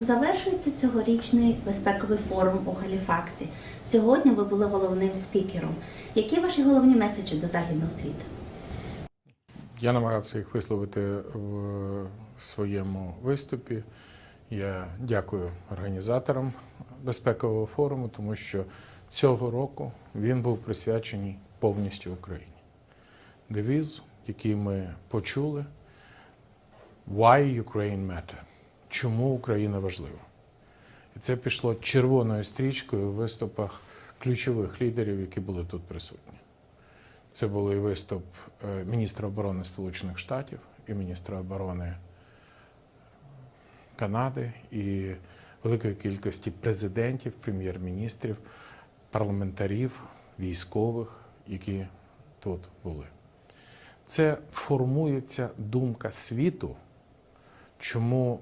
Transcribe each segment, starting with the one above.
Завершується цьогорічний безпековий форум у Галіфаксі. Сьогодні ви були головним спікером. Які ваші головні меседжі до західного світу? Я намагався їх висловити в своєму виступі. Я дякую організаторам безпекового форуму, тому що цього року він був присвячений повністю Україні. Девіз, який ми почули, Why Ukraine Matter? Чому Україна важлива? І це пішло червоною стрічкою в виступах ключових лідерів, які були тут присутні. Це був і виступ е, міністра оборони Сполучених Штатів і міністра оборони Канади і великої кількості президентів, прем'єр-міністрів, парламентарів, військових, які тут були. Це формується думка світу, чому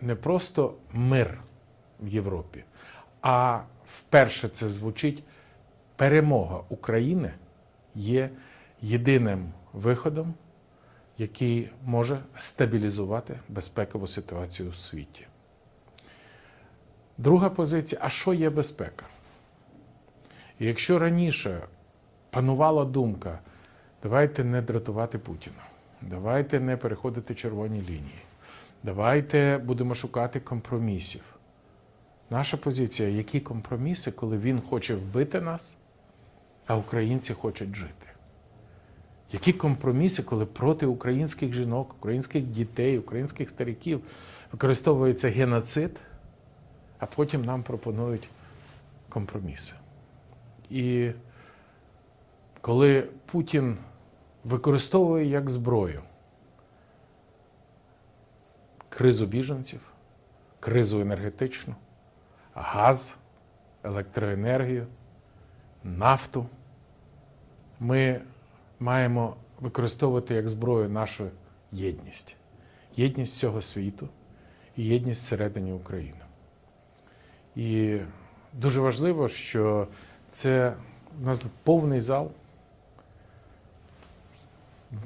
не просто мир в Європі, а вперше це звучить перемога України є єдиним виходом, який може стабілізувати безпекову ситуацію в світі. Друга позиція: а що є безпека? Якщо раніше панувала думка, давайте не дратувати Путіна, давайте не переходити червоні лінії, давайте будемо шукати компромісів. Наша позиція, які компроміси, коли він хоче вбити нас, а українці хочуть жити? Які компроміси, коли проти українських жінок, українських дітей, українських стариків використовується геноцид, а потім нам пропонують компроміси? І коли Путін використовує як зброю кризу біженців, кризу енергетичну, газ, електроенергію, нафту, ми маємо використовувати як зброю нашу єдність, єдність цього світу і єдність всередині України. І дуже важливо, що це у нас повний зал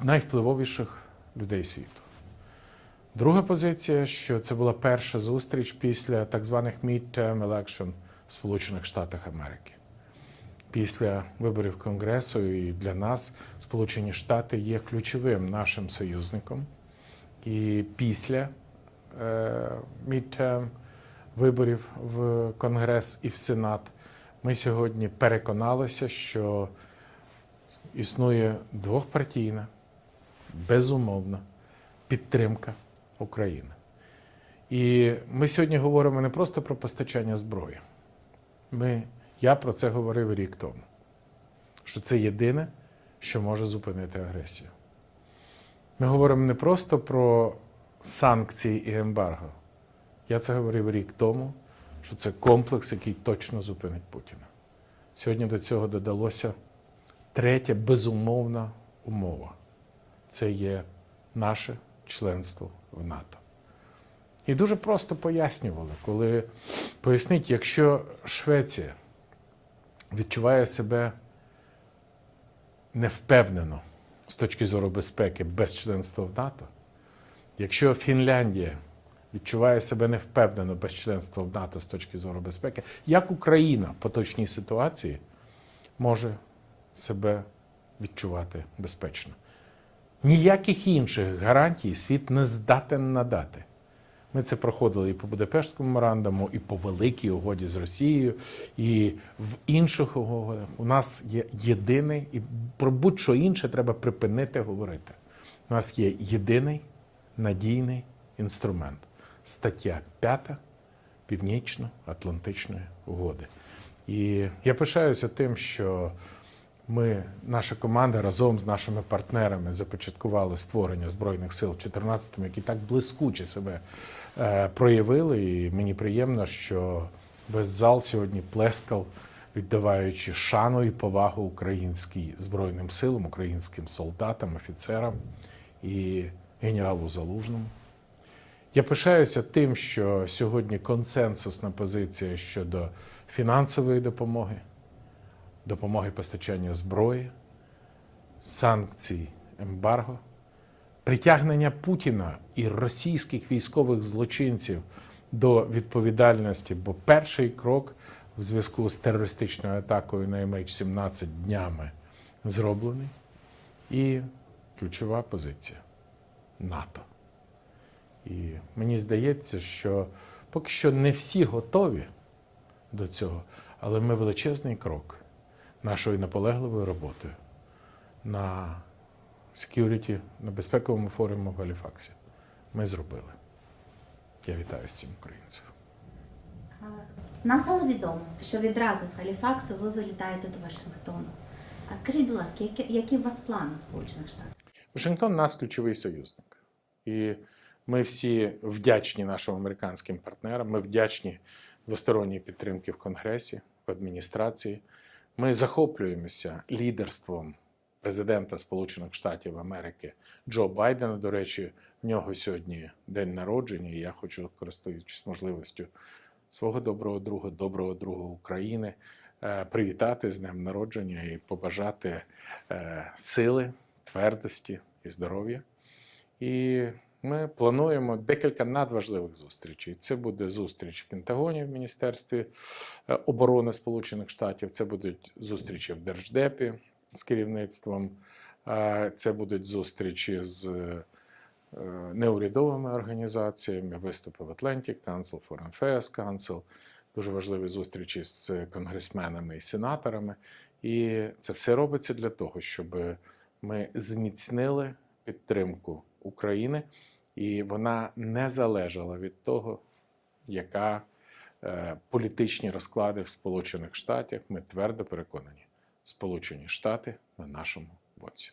найвпливовіших людей світу. Друга позиція, що це була перша зустріч після так званих midterm election в Сполучених Штатах Америки. Після виборів Конгресу і для нас Сполучені Штати є ключовим нашим союзником. І після е, midterm виборів в Конгрес і в Сенат ми сьогодні переконалися, що існує двохпартійна, безумовна підтримка України. І ми сьогодні говоримо не просто про постачання зброї. Ми, я про це говорив рік тому, що це єдине, що може зупинити агресію. Ми говоримо не просто про санкції і ембарго. Я це говорив рік тому, що це комплекс, який точно зупинить Путіна. Сьогодні до цього додалося третя безумовна умова це є наше членство в НАТО. І дуже просто пояснювали, коли пояснить, якщо Швеція відчуває себе невпевнено з точки зору безпеки без членства в НАТО, якщо Фінляндія відчуває себе невпевнено без членства в НАТО з точки зору безпеки, як Україна в поточній ситуації може себе відчувати безпечно? Ніяких інших гарантій світ не здатен надати. Ми це проходили і по Будапештському меморандуму, і по великій угоді з Росією, і в інших угодах. У нас є єдиний, і про будь-що інше треба припинити говорити. У нас є єдиний надійний інструмент стаття 5 Північно-Атлантичної угоди. І я пишаюся тим, що ми, наша команда разом з нашими партнерами започаткували створення Збройних сил в 2014-му, які так блискуче себе е, проявили. І мені приємно, що весь зал сьогодні плескав, віддаваючи шану і повагу українським збройним силам, українським солдатам, офіцерам і генералу Залужному. Я пишаюся тим, що сьогодні консенсусна позиція щодо фінансової допомоги допомоги постачання зброї, санкцій, ембарго, притягнення Путіна і російських військових злочинців до відповідальності, бо перший крок в зв'язку з терористичною атакою на MH17 днями зроблений. І ключова позиція НАТО. І мені здається, що поки що не всі готові до цього, але ми величезний крок нашою наполегливою роботою на security, на безпековому форумі в Галіфаксі. Ми зробили. Я вітаю з цим українців. Нам стало відомо, що відразу з Галіфаксу ви вилітаєте до Вашингтону. А скажіть, будь ласка, які, які у вас плани в Сполучених Штатах? Вашингтон наш ключовий союзник. І ми всі вдячні нашим американським партнерам. Ми вдячні двосторонній підтримки в Конгресі, в адміністрації. Ми захоплюємося лідерством президента Сполучених Штатів Америки Джо Байдена. До речі, в нього сьогодні день народження, і я хочу, користуючись можливістю свого доброго друга, доброго друга України, е, привітати з днем народження і побажати е, сили, твердості і здоров'я. І ми плануємо декілька надважливих зустрічей. Це буде зустріч в Пентагоні в Міністерстві е, оборони Сполучених Штатів. Це будуть зустрічі в Держдепі з керівництвом. е, Це будуть зустрічі з е, неурядовими організаціями, виступи в Atlantic Council, Foreign Affairs Council, дуже важливі зустрічі з конгресменами і сенаторами. І це все робиться для того, щоб ми зміцнили підтримку України, і вона не залежала від того, яка е, політичні розклади в Сполучених Штатах. Ми твердо переконані, Сполучені Штати на нашому боці.